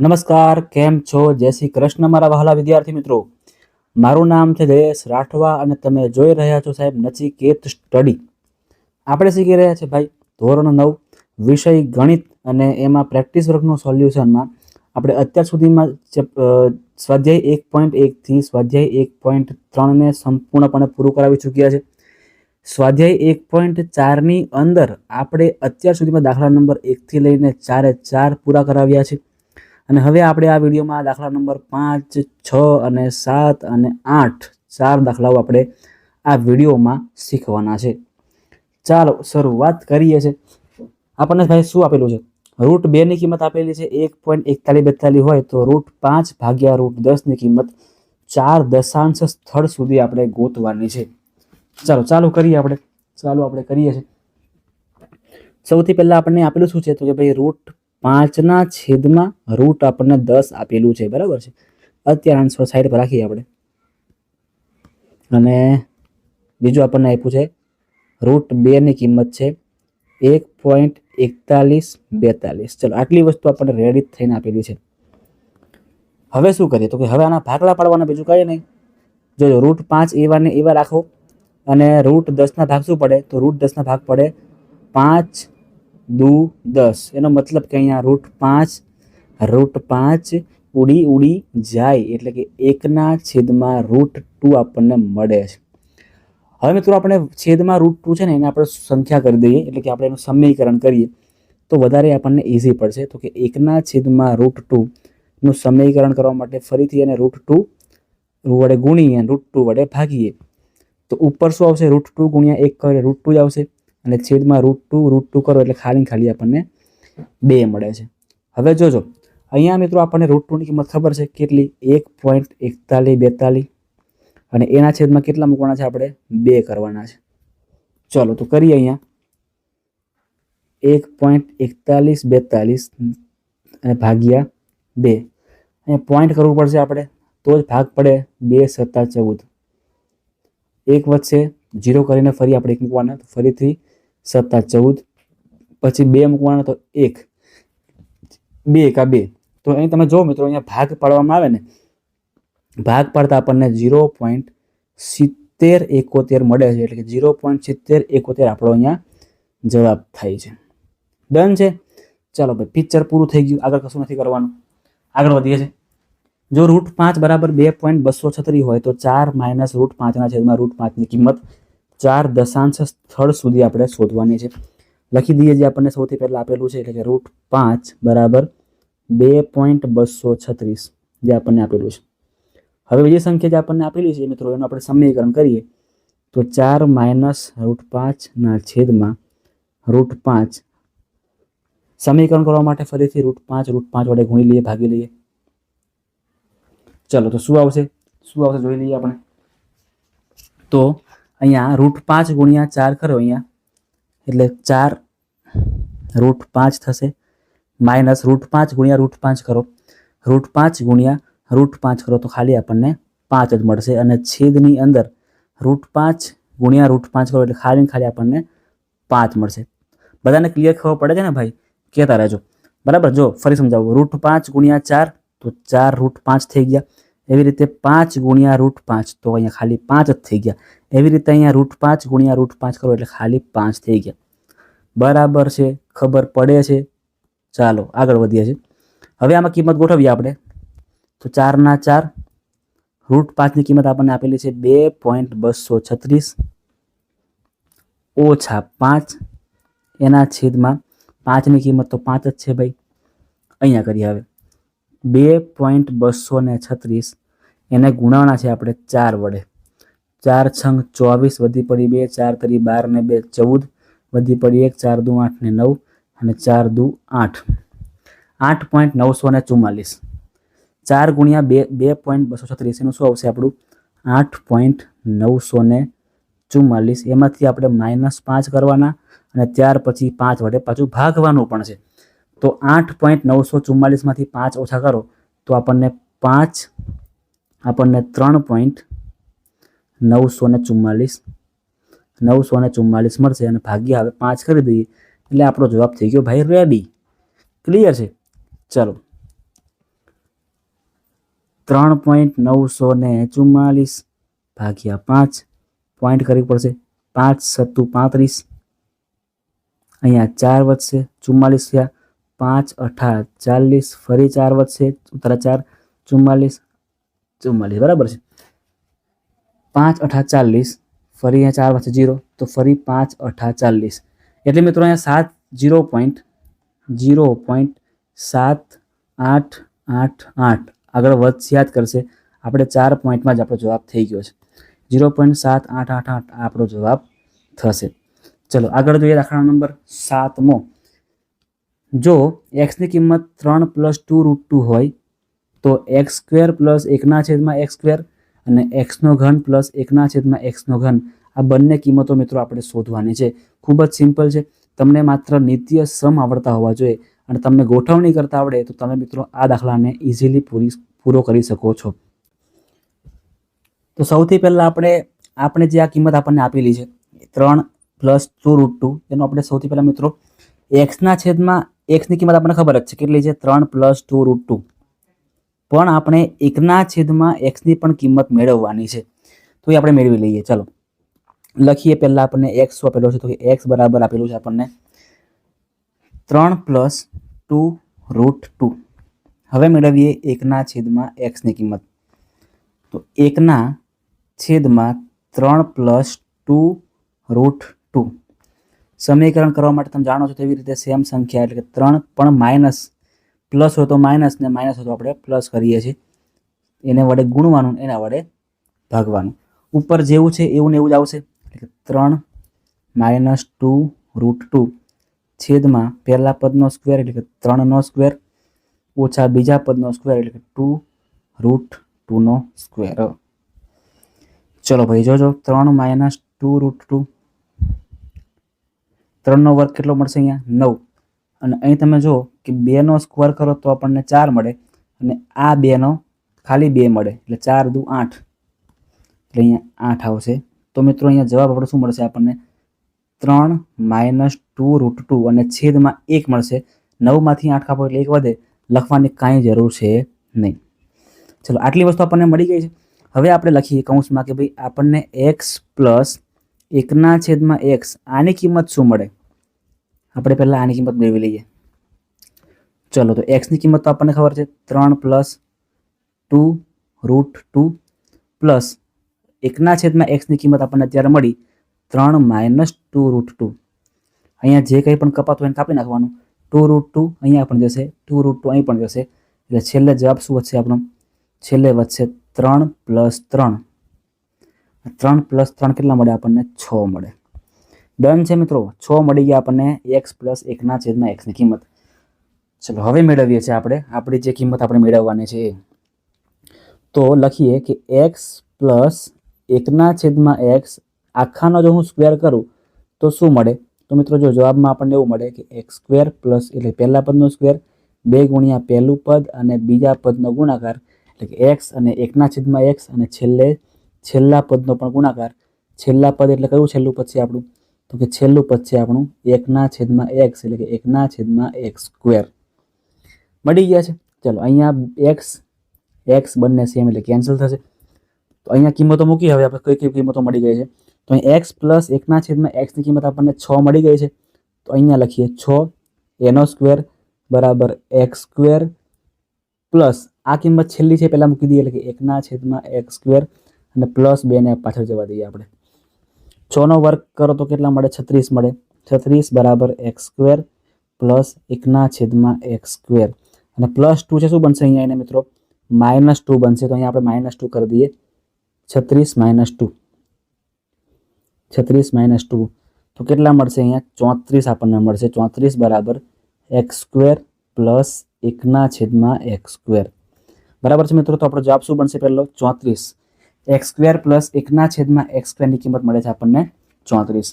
નમસ્કાર, કેમ છો? જય શ્રી કૃષ્ણ મારા વહાલા વિદ્યાર્થી મિત્રો. મારું નામ છે જયેશ રાઠવા અને તમે જોઈ રહ્યા છો સાહેબ નચિકેત સ્ટડી. આપણે શીખી રહ્યા છીએ ભાઈ ધોરણ નવ, વિષય ગણિત અને એમાં પ્રેક્ટિસ વર્કનું સોલ્યુશનમાં. આપણે અત્યાર સુધીમાં સ્વાધ્યાય એક પોઈન્ટ એકથી સ્વાધ્યાય એક પોઈન્ટ ત્રણને સંપૂર્ણપણે પૂરું કરાવી ચૂક્યા છે. સ્વાધ્યાય એક પોઈન્ટ ચારની અંદર આપણે અત્યાર સુધીમાં દાખલા નંબર એકથી લઈને ચારે ચાર પૂરા કરાવ્યા છે. અને હવે આપણે આ વિડીયોમાં દાખલા નંબર પાંચ, છ અને સાત અને આઠ ચાર દાખલાઓ આપણે આ વિડીયોમાં શીખવાના છે. ચાલો શરૂઆત કરીએ છે. આપણને ભાઈ શું આપેલું છે? રૂટ બેની કિંમત આપેલી છે. એક પોઈન્ટ એકતાલીસ બેતાલીસ હોય તો રૂટ પાંચ ભાગ્યા રૂટ દસની કિંમત ચાર દશાંશ સ્થળ સુધી આપણે ગોતવાની છે. ચાલો, ચાલુ કરીએ આપણે. ચાલુ આપણે કરીએ છીએ સૌથી પહેલાં આપણને આપેલું શું છે? તો કે ભાઈ રૂટ પાંચના છેદમાં રૂટ આપણને દસ આપેલું છે, બરાબર છે? અત્યારે આન્સર સાઈડ પર રાખીએ આપણે. અને બીજું આપણને આપ્યું છે રૂટ બેની કિંમત છે, એક પોઈન્ટ એકતાલીસ બેતાલીસ. ચલો, આટલી વસ્તુ આપણને રેડી થઈને આપેલી છે. હવે શું કરીએ? તો કે હવે આના ભાગલા પાડવાના, બીજું કંઈ નહીં. જોજો રૂટ પાંચ એવા ને એવા રાખો. અને રૂટ દસના ભાગ શું પડે? તો રૂટ દસના ભાગ પડે પાંચ દુ દસ. એનો મતલબ કે અહીંયા રૂટ પાંચ રૂટ પાંચ ઉડી ઉડી જાય. એટલે કે એકના છેદમાં રૂટ ટુ આપણને મળે છે. હવે મિત્રો આપણે છેદમાં રૂટ ટુ છે ને, એને આપણે સંખ્યા કરી દઈએ. એટલે કે આપણે એનું સમીકરણ કરીએ. તો વધારે આપણને ઇઝી પડશે. તો કે એકના છેદમાં રૂટ ટુનું સમીકરણ કરવા માટે ફરીથી એને રૂટ ટુ વડે ગુણીએ રૂટ ટુ વડે ભાગીએ. તો ઉપર શું આવશે? રૂટ ટુ ગુણ્યા એક કરે રૂટ ટુ જ આવશે. અને છેદમાં રૂટ ટુ રૂટ ટુ કરો એટલે ખાલી ખાલી આપણને બે મળે છે. હવે જોજો, અહીંયા મિત્રો આપણને રૂટ ટુની કિંમત ખબર છે કેટલી? એક પોઈન્ટ એકતાલીસ, બેતાલીસ. અને એના છેદમાં કેટલા મૂકવાના છે આપણે? બે કરવાના છે. ચલો, તો કરીએ અહીંયા. એક પોઈન્ટ એકતાલીસ, બેતાલીસ અને ભાગ્યા બે. અહીંયા પોઈન્ટ કરવું પડશે આપણે, તો જ ભાગ પડે બે સત્તા ચૌદ. એક વધશે જીરો કરીને ફરી આપણે એક મૂકવાના ફરીથી સત્તા ચૌદ, પછી બે મૂકવાના તો એક. બે એકા બે. તો અહીં તમે જો મિત્રો, અહીંયા ભાગ પાડવામાં આવે ને, ભાગ પાડતા આપણને ઝીરો પોઈન્ટ સિત્તેર એકોતેર મળે છે, એટલે કે ઝીરો પોઈન્ટ સિત્તેર એકોતેર આપણો અહીંયા જવાબ થાય છે. ડન છે? ચાલો ભાઈ પિક્ચર પૂરું થઈ ગયું. આગળ કશું નથી કરવાનું. આગળ વધીએ છે જો રૂટ પાંચ બરાબર બે પોઈન્ટ બસો છત્રી હોય તો ચાર માઇનસ રૂટ પાંચના છેદમાં રૂટ પાંચની કિંમત ચાર દશાંશ સ્થળ સુધી આપણે શોધવાની છે. લખી દઈએ જે આપણને સૌથી પહેલાં આપેલું છે, એટલે કે રૂટ પાંચ બરાબર બે પોઈન્ટ બસો છત્રીસ જે આપણને આપેલું છે. હવે બીજી સંખ્યા જે આપણને આપેલી છે, મિત્રો, એનું આપણે સમીકરણ કરીએ. તો ચાર માઇનસ રૂટ પાંચના છેદમાં રૂટ પાંચ. સમીકરણ કરવા માટે ફરીથી રૂટ પાંચ રૂટ પાંચ વડે ગુણી લઈએ, ભાગી લઈએ. ચલો, તો શું આવશે? શું આવશે જોઈ લઈએ આપણે. તો અહીંયા રૂટ પાંચ ગુણ્યા ચાર કરો અહીંયા એટલે ચાર રૂટ પાંચ થશે માઇનસ રૂટ પાંચ ગુણ્યા રૂટ પાંચ કરો રૂટ પાંચ ગુણ્યા રૂટ પાંચ કરો તો ખાલી આપણને પાંચ જ મળશે અને છેદની અંદર રૂટ પાંચ ગુણ્યા રૂટ પાંચ કરો એટલે ખાલી ખાલી આપણને પાંચ મળશે બધાને ક્લિયર ખબર પડે છે ને ભાઈ કહેતા રહેજો બરાબર જો ફરી સમજાવું રૂટ પાંચ ગુણ્યા ચાર તો ચાર રૂટ પાંચ થઈ ગયા એવી રીતે પાંચ ગુણ્યા રૂટ પાંચ, તો અહીંયા ખાલી પાંચ જ થઈ ગયા. એવી રીતે અહીંયા રૂટ પાંચ ગુણ્યા રૂટ પાંચ કરો એટલે ખાલી પાંચ થઈ ગયા. બરાબર છે, ખબર પડે છે. ચાલો, આગળ વધીએ છીએ. હવે આમાં કિંમત ગોઠવીએ આપણે. તો ચારના ચાર, રૂટ પાંચની કિંમત આપણને આપેલી છે બે પોઈન્ટ બસો છત્રીસ ઓછા પાંચ. એના છેદમાં પાંચની કિંમત તો પાંચ જ છે ભાઈ. અહીંયા કરીએ હવે. બે પોઈન્ટ બસો ને છત્રીસ એને ગુણાવવાના છે આપણે ચાર વડે. ચાર છંગ ચોવીસ વધી પડી બે, ચાર તરી બાર ને બે, ચૌદ વધી પડી એક, ચાર દુ આઠ ને નવ અને ચાર દુ આઠ. આઠ પોઈન્ટ નવસો ને ચુમ્માલીસ ચાર ગુણ્યા બે બે પોઈન્ટ બસો છત્રીસ એનું શું આવશે આપણું? આઠ પોઈન્ટ નવસો ને ચુમ્માલીસ એમાંથી આપણે માઇનસ પાંચ કરવાના અને ત્યાર પછી પાંચ વડે પાછું ભાગવાનું પણ છે. તો આઠ પોઈન્ટ નવસો ચુમ્માલીસમાંથી પાંચ ઓછા કરો તો આપણને પાંચ આપણને ત્રણ પોઈન્ટ નવસો ને ચુમ્માલીસ, નવસો ને ચુમ્માલીસ મળશે અને ભાગ્યા હવે પાંચ કરી દઈએ. એટલે આપણો જવાબ થઈ ગયો ભાઈ રેડી ક્લિયર છે? ચલો. ત્રણ પોઈન્ટ નવસો ને ચુમ્માલીસ ભાગ્યા પાંચ. પોઈન્ટ કરવી પડશે. પાંચ સત્તુ પાંત્રીસ. અહીંયા ચાર વધશે. ચુમ્માલીસ થયા પાંચ અઠા ચાલીસ. ફરી ચાર વધશે. ઉતરા ચાર. ચુમ્માલીસ. ચુમ્માલીસ, બરાબર છે? પાંચ અઠા ચાલીસ, ફરી અહીંયા ચાર વધશે જીરો, તો ફરી પાંચ અઠા ચાલીસ. એટલે મિત્રો અહીંયા સાત જીરો પોઈન્ટ જીરો પોઈન્ટ સાત આઠ આઠ આઠ. આગળ વધશે યાદ કરશે, આપણે ચાર પોઈન્ટમાં જ આપણો જવાબ થઈ ગયો છે. જીરો પોઈન્ટ સાત આઠ આઠ આઠ આપણો જવાબ થશે. ચલો, આગળ જોઈએ દાખલા નંબર સાતમો. જો એક્સની કિંમત ત્રણ પ્લસ ટુ રૂટ ટુ હોય તો એક્સ સ્ક્વેર પ્લસ એકના છેદમાં એક્સ સ્ક્વેર અને એક્સનો ઘન પ્લસ એકના છેદમાં એક્સનો ઘન. આ બંને કિંમતો મિત્રો આપણે શોધવાની છે. ખૂબ જ સિમ્પલ છે. તમને માત્ર નિત્ય સમ આવડતા હોવા જોઈએ અને તમને ગોઠવણી કરતા આવડે તો તમે મિત્રો આ દાખલાને ઇઝીલી પૂરી પૂરો કરી શકો છો. તો સૌથી પહેલાં આપણે આપણે જે આ કિંમત આપણને આપેલી છે, ત્રણ પ્લસ ટુ રૂટ ટુ એનો આપણે સૌથી પહેલાં મિત્રો એક્સના છેદમાં એક્સની કિંમત આપણને ખબર જ છે. કેટલી છે? ત્રણ પ્લસ ટુ રૂટ ટુ પણ આપણે એકના છેદમાં એક્સની પણ કિંમત મેળવવાની છે. તો એ આપણે મેળવી લઈએ. ચલો. લખીએ પહેલાં આપણને એક્સ આપેલો છે. તો એક્સ બરાબર આપેલું છે આપણને ત્રણ પ્લસ ટુ રૂટ ટુ. હવે મેળવીએ એકના છેદમાં એક્સની કિંમત. તો એકના છેદમાં ત્રણ પ્લસ ટુ રૂટ ટુ. સમીકરણ કરવા માટે તમે જાણો છો તેવી રીતે સેમ સંખ્યા એટલે કે ત્રણ પણ માઇનસ પ્લસ હોય તો માઇનસ ને માઇનસ હોય તો આપણે પ્લસ કરીએ છીએ. એને વડે ગુણવાનું, એના વડે ભાગવાનું. ઉપર જેવું છે એવું ને એવું જ આવશે. એટલે ત્રણ માઇનસ ટુ રૂટ ટુ છેદમાં પહેલા પદનો સ્ક્વેર એટલે કે ત્રણનો સ્ક્વેર ઓછા બીજા પદનો સ્ક્વેર એટલે કે ટુ રૂટ ટુનો સ્ક્વેર. ચલો ભાઈ, જોજો. ત્રણ માઇનસ ટુ રૂટ ટુ. ત્રણનો વર્ગ કેટલો મળશે અહીંયા? નવ. અને અહીં તમે જુઓ કે બેનો સ્ક્વેર કરો તો આપણને ચાર મળે અને આ બેનો ખાલી બે મળે એટલે ચાર દુ આઠ. એટલે અહીંયા આઠ આવશે. તો મિત્રો અહીંયા જવાબ આપણે શું મળશે? આપણને ત્રણ માઇનસ ટુ રૂટ ટુ અને છેદમાં એક મળશે. નવમાંથી આઠ કાપો એટલે એક વધે. લખવાની કાંઈ જરૂર છે નહીં. ચલો, આટલી વસ્તુ આપણને મળી ગઈ છે. હવે આપણે લખીએ કૌંસમાં કે ભાઈ આપણને એક્સ પ્લસ એકના છેદમાં એક્સ આની કિંમત શું મળે? આપણે પહેલાં આની કિંમત મેળવી લઈએ. ચલો, તો એક્સની કિંમત તો આપણને ખબર છે, ત્રણ plus two root two plus એકના છેદમાં એક્સની કિંમત આપણને અત્યારે મળી ત્રણ માઇનસ ટુ રૂટ ટુ અહીંયા જે કંઈ પણ કપાતું એને કાપી નાખવાનું. ટુ રૂટ ટુ અહીંયા પણ જશે ટુ રૂટ ટુ અહીં પણ જશે. એટલે છેલ્લે જવાબ શું વધશે આપણો? છેલ્લે વધશે ત્રણ પ્લસ ત્રણ. ત્રણ પ્લસ ત્રણ કેટલા મળે આપણને? છ મળે. ડન છે મિત્રો. છ મળી ગયા આપણને. એક્સ પ્લસ એકના છેદમાં એક્સની કિંમત. ચલો, હવે મેળવીએ છીએ આપણે. આપણી જે કિંમત આપણે મેળવવાની છે તો લખીએ કે એક્સ પ્લસ એકના છેદમાં એક્સ આખાનો જો હું સ્ક્વેર કરું, તો શું મળે? તો મિત્રો, જો જવાબમાં આપણને એવું મળે કે એક્સ સ્ક્વેર પ્લસ એટલે પહેલા પદનો સ્ક્વેર બે ગુણ્યા પહેલું પદ અને બીજા પદનો ગુણાકાર. એટલે કે એક્સ અને એકના છેદમાં એક્સ અને છેલ્લે છેલ્લા પદનો પણ ગુણાકાર. છેલ્લા પદ એટલે કયું છેલ્લું પદ છે આપણું? તો કે છેલ્લું પદ છે આપણું એકના છેદમાં એક્સ એટલે કે એકના છેદમાં એક્સ સ્ક્વેર મળી ગયા છે. ચલો, અહીંયા એક્સ એક્સ બંને સેમ એટલે કેન્સલ થશે. તો અહીંયા કિંમતો મૂકી હવે આપણે કઈ કઈ કિંમતો મળી ગઈ છે? તો અહીં એક્સ પ્લસ એકના છેદમાં એક્સની કિંમત આપણને છ મળી ગઈ છે. તો અહીંયા લખીએ છ એનો સ્ક્વેર બરાબર એક્સ સ્ક્વેર પ્લસ આ કિંમત છેલ્લી છે, પહેલાં મૂકી દઈએ એટલે કે એકના છેદમાં એક્સ સ્ક્વેર અને પ્લસ બેને પાછળ જવા દઈએ આપણે. છનો વર્ગ કરો તો કેટલા મળે? છત્રીસ મળે. છત્રીસ બરાબર એક્સ સ્ક્વેર પ્લસ એકના છેદમાં એક્સ સ્ક્વેર અને પ્લસ ટુ છે, શું બનશે અહીંયા એને મિત્રો? માઇનસ ટુ બનશે. તો અહીંયા આપણે માઇનસ ટુ કરી દઈએ. છત્રીસ માઇનસ ટુ છત્રીસ માઇનસ ટુ તો કેટલા મળશે અહીંયા? ચોત્રીસ આપણને મળશે. ચોત્રીસ બરાબર એક્સ સ્ક્વેર પ્લસ એકના છેદમાં એક્સ સ્ક્વેર બરાબર છે મિત્રો? તો આપણો જવાબ શું બનશે પહેલો? ચોત્રીસ. એક્સ સ્ક્વેર પ્લસ એકના છેદમાં એક્સ સ્ક્વેરની કિંમત મળે છે આપણને ચોત્રીસ.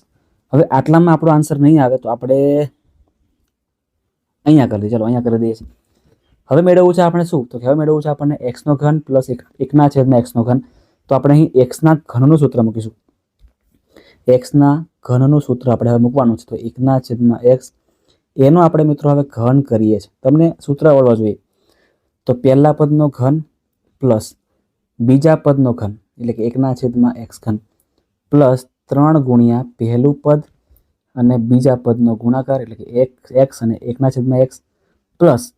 હવે આટલામાં આપણો આન્સર નહીં આવે તો આપણે અહીંયા કરી દઈએ. ચલો, અહીંયા કરી દઈએ છીએ. હવે મેળવવું છે આપણે શું? તો હવે મેળવવું છે આપણને એક્સનો ઘન પ્લસ એક, એકના છેદમાં એક્સનો ઘન. તો આપણે અહીં એક્સના ઘનનું સૂત્ર મૂકીશું. એક્સના ઘનનું સૂત્ર આપણે હવે મૂકવાનું છે. તો એકના છેદમાં એક્સ, એનો આપણે મિત્રો હવે ઘન કરીએ છીએ. તમને સૂત્ર આવડવા જોઈએ. તો પહેલા પદનો ઘન પ્લસ બીજા પદનો ઘન. એટલે કે એકના છેદમાં એક્સ ઘન પ્લસ ત્રણ ગુણ્યા પહેલું પદ અને બીજા પદનો ગુણાકાર એટલે કે એક્સ એક્સ અને એકના છેદમાં એક્સ પ્લસ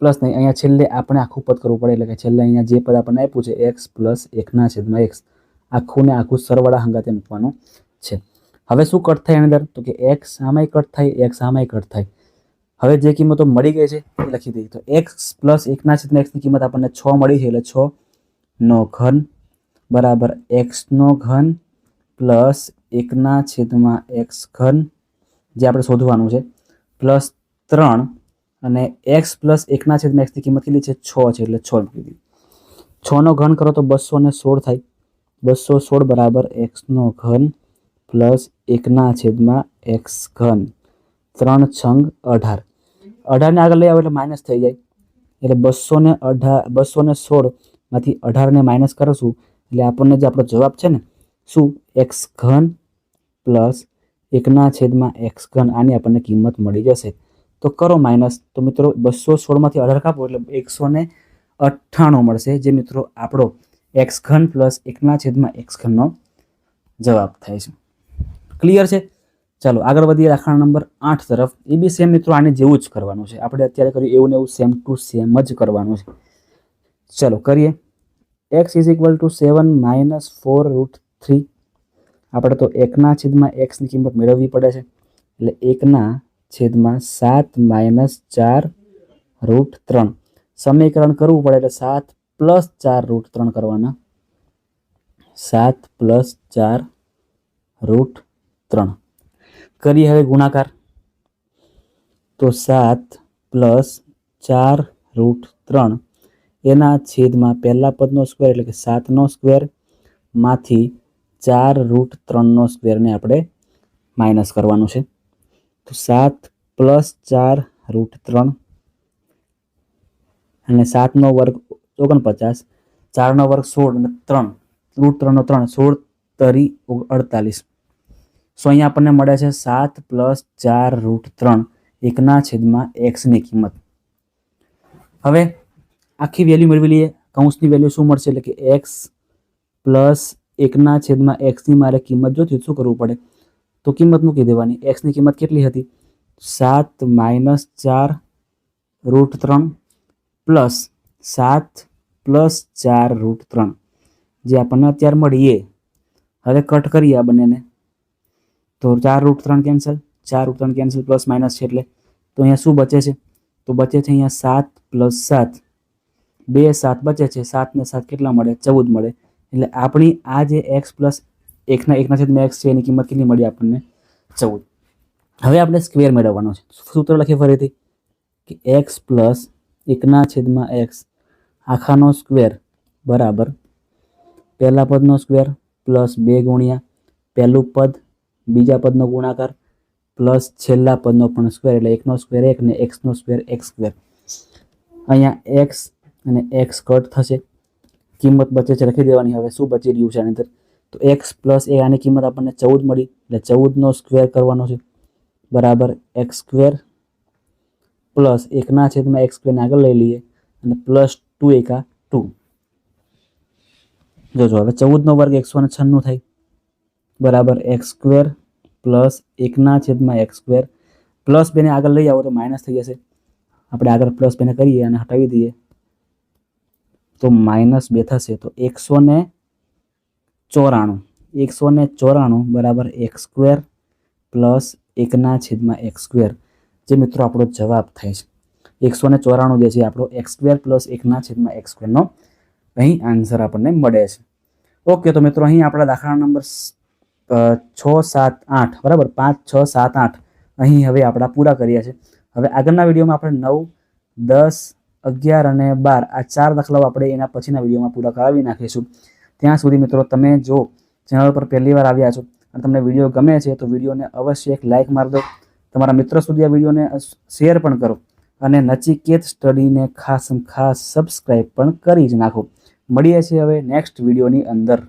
પ્લસ નહીં અહીંયા છેલ્લે આપણે આખું પદ કરવું પડે એટલે કે છેલ્લે અહીંયા જે પદ આપણને આપ્યું છે એક્સ પ્લસ એકના છેદમાં એક્સ. આખું ને આખું સરવાળા હંગાતે મૂકવાનું છે. હવે શું કટ થાય એની અંદર? તો કે એક્સ આમાંય કટ થાય, એક્સ આમાંય કટ થાય. હવે જે કિંમતો મળી ગઈ છે એ લખી દઈએ. તો એક્સ પ્લસ એકના છેદમાં એક્સની કિંમત આપણને છ મળી છે એટલે છ નો ઘન બરાબર એક્સનો ઘન પ્લસ એકના છેદમાં એક્સ ઘન, જે આપણે શોધવાનું છે, પ્લસ ત્રણ અને એક્સ પ્લસ એકના છેદમાં એક્સની કિંમત કેટલી છે? છ છે, એટલે છ મૂકી છનો ઘન કરો તો બસો ને સોળ થાય. બસો સોળ બરાબર એક્સનો ઘન પ્લસ એકના છેદમાં એક્સ ઘન. ત્રણ છંગ અઢાર. અઢારને આગળ લઈ આવે એટલે માઇનસ થઈ જાય. એટલે બસો ને અઢાર બસો ને સોળમાંથી અઢારને માઇનસ કરીશું એટલે આપણને જે આપણો જવાબ છે ને, શું? એક્સ ઘન પ્લસ એકના છેદમાં એક્સ ઘન, આની આપણને કિંમત મળી જશે. તો કરો માઇનસ. તો મિત્રો, બસો સોળમાંથી અઢાર કાપો, એટલે એકસો ને અઠ્ઠાણું મળશે. જે મિત્રો, આપણો એક્સ ઘન પ્લસ એકના છેદમાં એક્સ ઘનનો જવાબ થાય છે. ક્લિયર છે? ચાલો, આગળ વધીએ દાખલા નંબર આઠ તરફ. એ બી સેમ મિત્રો, આને જેવું જ કરવાનું છે. આપણે અત્યારે કર્યું એવું ને એવું સેમ ટુ સેમ જ કરવાનું છે. ચાલો, કરીએ. X is equal to seven minus four root three આપણે તો એકના છેદમાં એક્સની કિંમત મેળવવી પડે છે. એટલે એકના છેદમાં સાત માઇનસ ચાર રૂટ ત્રણ. સમીકરણ કરવું પડે એટલે સાત પ્લસ ચાર રૂટ ત્રણ કરવાના. સાત પ્લસ ચાર રૂટ ત્રણ. કરીએ હવે ગુણાકાર. તો સાત પ્લસ ચાર રૂટ ત્રણ. એના છેદમાં પહેલા પદનો સ્ક્વેર એટલે કે સાતનો સ્ક્વેરમાંથી ચાર રૂટ ત્રણનો સ્ક્વેરને આપણે માઇનસ કરવાનું છે. તો સાત પ્લસ ચાર રૂટ ત્રણ અને સાતનો વર્ગ ઓગણપચાસ, ચારનો વર્ગ સોળ અને ત્રણ રૂટ ત્રણનો ત્રણ, સોળ તરી અડતાલીસ. સો અહીંયા આપણને મળે છે સાત પ્લસ ચાર રૂટ ત્રણ. એકના છેદમાં એક્સની કિંમત. હવે આખી વેલ્યુ મેળવી લઈએ કૌંસની વેલ્યુ શું મળશે? એટલે કે એક્સ પ્લસ એકના છેદમાં એક્સની મારે કિંમત જોતી હોય તો શું કરવું પડે? તો કિંમત મૂકી દેવાની. એક્સની કિંમત કેટલી હતી? સાત માઇનસ ચાર રૂટ ત્રણ પ્લસ સાત પ્લસ ચાર રૂટ ત્રણ. જે આપણને અત્યારે મળી એ હવે કટ કરીએ આ બંનેને. તો ચાર રૂટ ત્રણ કેન્સલ ચાર રૂટ ત્રણ કેન્સલ પ્લસ માઇનસ છે એટલે. તો અહીંયા શું બચે છે? તો બચે છે અહીંયા સાત પ્લસ સાત. બે સાત બચે છે સાતને સાત કેટલા મળે? ચૌદ મળે. એટલે આપણી આ જે એક્સ પ્લસ એકના એકના છેદમાં એક્સ છે, એની કિંમત કેટલી મળી આપણને? ચૌદ. હવે આપણે સ્ક્વેર મેળવવાનો છે. સૂત્ર લખીએ ફરીથી કે એક્સ પ્લસ એકના છેદમાં એક્સ આખાનો સ્ક્વેર બરાબર પહેલા પદનો સ્ક્વેર પ્લસ બે ગુણ્યા પહેલું પદ, બીજા પદનો ગુણાકાર પ્લસ છેલ્લા પદનો પણ સ્ક્વેર એટલે એકનો સ્ક્વેર એક ને એક્સનો સ્ક્વેર એક્સ સ્ક્વેર અહીંયા એક્સ અને એક્સ કટ થશે. કિંમત બચે છે લખી દેવાની. હવે શું બચી રહ્યું છે આની અંદર? તો એક્સ પ્લસ એ આની કિંમત આપણને ચૌદ મળી. એટલે ચૌદનો સ્ક્વેર કરવાનો છે. બરાબર એક્સ સ્ક્વેર પ્લસ એકના છેદમાં એક્સ સ્ક્વેરને આગળ લઈ લઈએ. અને પ્લસ ટુ એકા ટુ જોજો, હવે ચૌદનો વર્ગ એકસો ને છન્નું થાય. બરાબર એક્સ સ્ક્વેર પ્લસ એકના છેદમાં એક્સ સ્ક્વેર પ્લસ બેને આગળ લઈ આવો તો માઇનસ થઈ જશે. આપણે આગળ પ્લસ બેને કરીએ અને હટાવી દઈએ. તો માઇનસ બે થશે તો એકસો ને ચોરાણું. એકસો ને ચોરાણું બરાબર એક સ્ક્વેર પ્લસ એકના છેદમાં એક સ્ક્વેર. જે મિત્રો આપણો જવાબ થાય છે. એકસો ને ચોરાણું જે છે આપણો એક્સ સ્ક્વેર પ્લસ એકના છેદમાં એક્સ સ્ક્વેરનો અહીં આન્સર આપણને મળે છે. ઓકે, તો મિત્રો અહીં આપણા દાખલા નંબર છ, સાત, આઠ, બરાબર? પાંચ, છ, સાત, આઠ. અહીં હવે આપણા પૂરા કર્યા છે. હવે આગળના વિડીયોમાં આપણે નવ, દસ અગિયાર અને બાર. આ ચાર દાખલાઓ આપણે એના પછીના વિડીયોમાં પૂરા કરાવી નાખીશું. ત્યાં સુધી મિત્રો તમે જો ચેનલ પર પહેલી વાર આવ્યા છો અને તમને વીડિયો ગમે છે, તો વિડીયોને અવશ્ય એક લાઇક મારી દો. તમારા મિત્રો સુધી આ વિડીયોને શેર પણ કરો અને નચિકેત સ્ટડીને ખાસ ખાસ સબસ્ક્રાઈબ પણ કરી જ નાખો. મળીએ છીએ હવે નેક્સ્ટ વિડીયોની અંદર.